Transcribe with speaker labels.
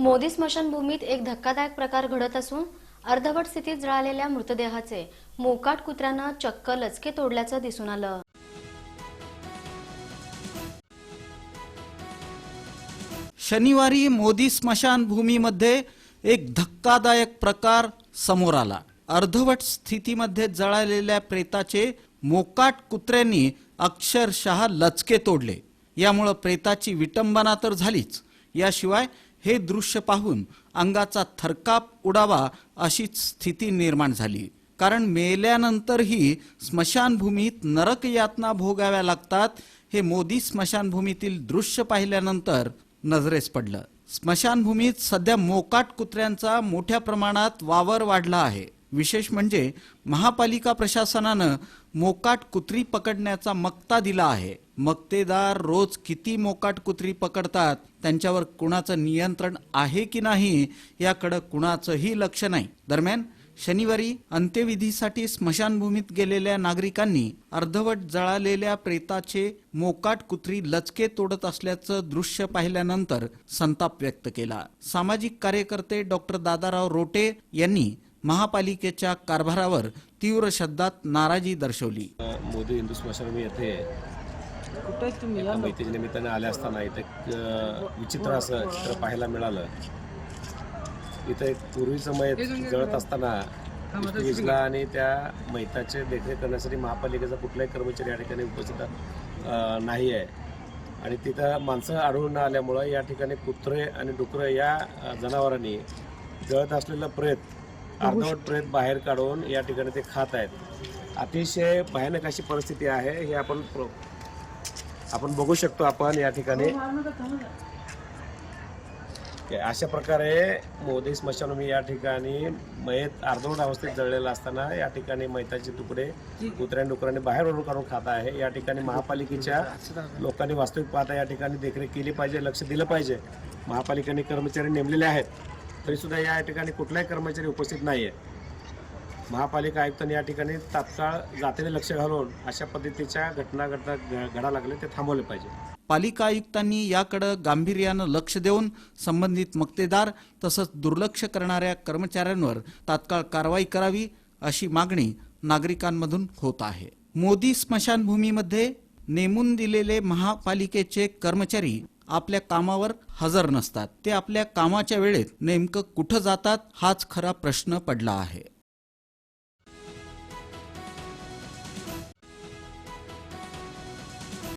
Speaker 1: मोदी स्मशानभूमीत एक धक्कादायक प्रकार घडत असून अर्धवट स्थितीत जळालेल्या मृतदेहाचे मोकाट कुत्र्यानं चक्क लचके तोडल्याचं दिसून आलं.
Speaker 2: शनिवारी मोदी स्मशानभूमीमध्ये एक धक्कादायक प्रकार समोर आला. अर्धवट स्थितीमध्ये जळालेल्या प्रेताचे मोकाट कुत्र्यांनी अक्षरशः लचके तोडले. यामुळं प्रेताची विटंबना तर झालीच. याशिवाय हे दृश्य पाहून अंगाचा थरकाप उडावा अशीच स्थिती निर्माण झाली. कारण मेल्यानंतरही स्मशानभूमीत नरक यातना भोगाव्या लागतात हे मोदी स्मशानभूमीतील दृश्य पाहिल्यानंतर नजरेस पडलं. स्मशानभूमीत सध्या मोकाट कुत्र्यांचा मोठ्या प्रमाणात वावर वाढला आहे. विशेष म्हणजे महापालिका प्रशासनानं मोकाट कुत्री पकडण्याचा मक्ता दिला आहे. मक्तेदार रोज किती मोकाट कुत्री पकडतात त्यांच्यावर कुणाचं नियंत्रण आहे की नाही याकडे कुणाचंही लक्ष नाही. दरम्यान शनिवारी अंत्यविधीसाठी स्मशानभूमीत गेलेल्या नागरिकांनी अर्धवट जळालेल्या प्रेताचे मोकाट कुत्री लचके तोडत असल्याचं दृश्य पाहिल्यानंतर संताप व्यक्त केला. सामाजिक कार्यकर्ते डॉक्टर दादाराव रोटे यांनी महापालिकेच्या कारभारावर तीव्र शब्दात नाराजी दर्शवली.
Speaker 3: मोदी हिंदू स्मशानभूमी येथे मैत्रीच्या निमित्ताने आले असताना इथे विचित्र असं चित्र पाहायला मिळालं. इथं एक पूर्वीचं मैत जळत असताना विष्णू विजला आणि त्या मैताचे देखरेख करण्यासाठी महापालिकेचा कुठलाही कर्मचारी या ठिकाणी उपस्थित नाही आहे आणि तिथं माणसं आढळून न आल्यामुळं या ठिकाणी कुत्रे आणि डुकरं या जनावरांनी जळत असलेलं प्रेत अर्धवट प्रेत बाहेर काढून या ठिकाणी ते खात आहेत. अतिशय भयानक अशी परिस्थिती आहे हे आपण आपण बघू शकतो आपण या ठिकाणी. अशा प्रकारे मोदी स्मशानभूमी या ठिकाणी मयत अर्धवट अवस्थेत जळलेला असताना या ठिकाणी मैताचे तुकडे कुत्र्या डुकरांनी बाहेर ओढून काढून खात आहे. या ठिकाणी महापालिकेच्या लोकांनी वास्तविक पाहता या ठिकाणी देखरेख केली पाहिजे लक्ष दिलं पाहिजे. महापालिकेने कर्मचारी नेमलेले आहेत. तरीसुद्धा या ठिकाणी कुठलाही कर्मचारी उपस्थित नाही आहे महापालिका आयुक्तांनी या ठिकाणी तात्काळ जातीने लक्ष घालून अशा पद्धतीच्या घटना घटना घडा लागले ते थांबवले पाहिजे.
Speaker 2: पालिका आयुक्तांनी याकडे गांभीर्यानं लक्ष देऊन संबंधित मक्तेदार तसंच दुर्लक्ष करणाऱ्या कर्मचाऱ्यांवर तात्काळ कारवाई करावी अशी मागणी नागरिकांमधून होत आहे. मोदी स्मशानभूमीमध्ये नेमून दिलेले महापालिकेचे कर्मचारी आपल्या कामावर हजर नसतात. ते आपल्या कामाच्या वेळेत नेमकं कुठं जातात हाच खरा प्रश्न पडला आहे.